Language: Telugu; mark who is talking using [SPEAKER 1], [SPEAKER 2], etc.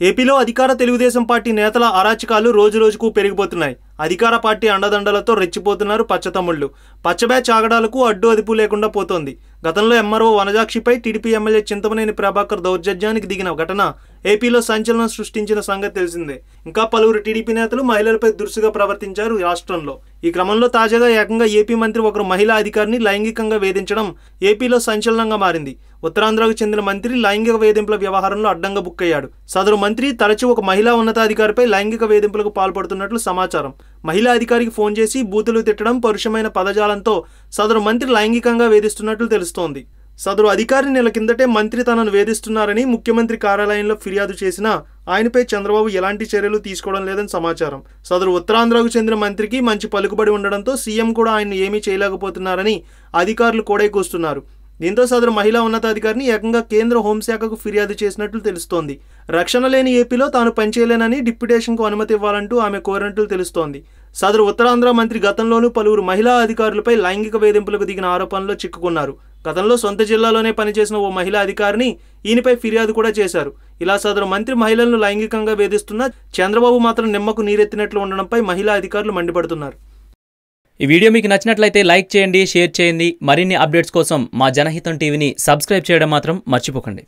[SPEAKER 1] ఏపీలో అధికార తెలుగుదేశం పార్టీ నేతల అరాచకాలు రోజురోజుకు పెరిగిపోతున్నాయి. అధికార పార్టీ అండదండలతో రెచ్చిపోతున్నారు పచ్చతమ్ముళ్ళు. పచ్చబ్యాచ్ ఆగడాలకు అడ్డు అదుపు లేకుండా పోతోంది. గతంలో ఎంఆర్ఓ వనజాక్షిపై టీడీపీ ఎమ్మెల్యే చింతమనేని ప్రభాకర్ దౌర్జన్యానికి దిగిన ఘటన ఏపీలో సంచలనం సృష్టించిన సంగతి తెలిసిందే. ఇంకా పలువురు టీడీపీ నేతలు మహిళలపై దురుసుగా ప్రవర్తించారు రాష్ట్రంలో. ఈ క్రమంలో తాజాగా ఏకంగా ఏపీ మంత్రి ఒకరు మహిళా అధికారిని లైంగికంగా వేధించడం ఏపీలో సంచలనంగా మారింది. ఉత్తరాంధ్రకు చెందిన మంత్రి లైంగిక వేధింపుల వ్యవహారంలో అడ్డంగా బుక్కయ్యాడు. సదరు మంత్రి తరచూ ఒక మహిళా ఉన్నతాధికారిపై లైంగిక వేధింపులకు పాల్పడుతున్నట్లు సమాచారం. మహిళా అధికారికి ఫోన్ చేసి బూతులు తిట్టడం పరుషమైన పదజాలంతో సదరు మంత్రి లైంగికంగా వేధిస్తున్నట్లు తెలుస్తోంది. సదరు అధికారి నెల కిందటే మంత్రి తనను వేధిస్తున్నారని ముఖ్యమంత్రి కార్యాలయంలో ఫిర్యాదు చేసినా ఆయనపై చంద్రబాబు ఎలాంటి చర్యలు తీసుకోవడం లేదని సమాచారం. సదరు ఉత్తరాంధ్రకు చెందిన మంత్రికి మంచి పలుకుబడి ఉండడంతో సీఎం కూడా ఆయన ఏమీ చేయలేకపోతున్నారని అధికారులు కూడా కూస్తున్నారు. దీంతో సదరు మహిళా ఉన్నతాధికారిని ఏకంగా కేంద్ర హోంశాఖకు ఫిర్యాదు చేసినట్లు తెలుస్తోంది. రక్షణ లేని ఏపీలో తాను పనిచేయలేనని డిప్యుటేషన్కు అనుమతి ఇవ్వాలంటూ ఆమె కోరినట్లు తెలుస్తోంది. సదరు ఉత్తరాంధ్ర మంత్రి గతంలోనూ పలువురు మహిళా అధికారులపై లైంగిక వేధింపులకు దిగిన ఆరోపణలో చిక్కుకున్నారు. గతంలో సొంత జిల్లాలోనే పనిచేసిన ఓ మహిళా అధికారిని ఈయనపై ఫిర్యాదు కూడా చేశారు. ఇలా సదరు మంత్రి మహిళలను లైంగికంగా వేధిస్తున్న చంద్రబాబు మాత్రం నిమ్మకు నీరెత్తినట్లు ఉండడంపై మహిళా అధికారులు మండిపడుతున్నారు.
[SPEAKER 2] ఈ వీడియో మీకు నచ్చినట్లయితే లైక్ చేయండి షేర్ చేయండి. మరిన్ని అప్డేట్స్ కోసం మా జనహితం టీవీని సబ్స్క్రైబ్ చేయడం మాత్రం మర్చిపోకండి.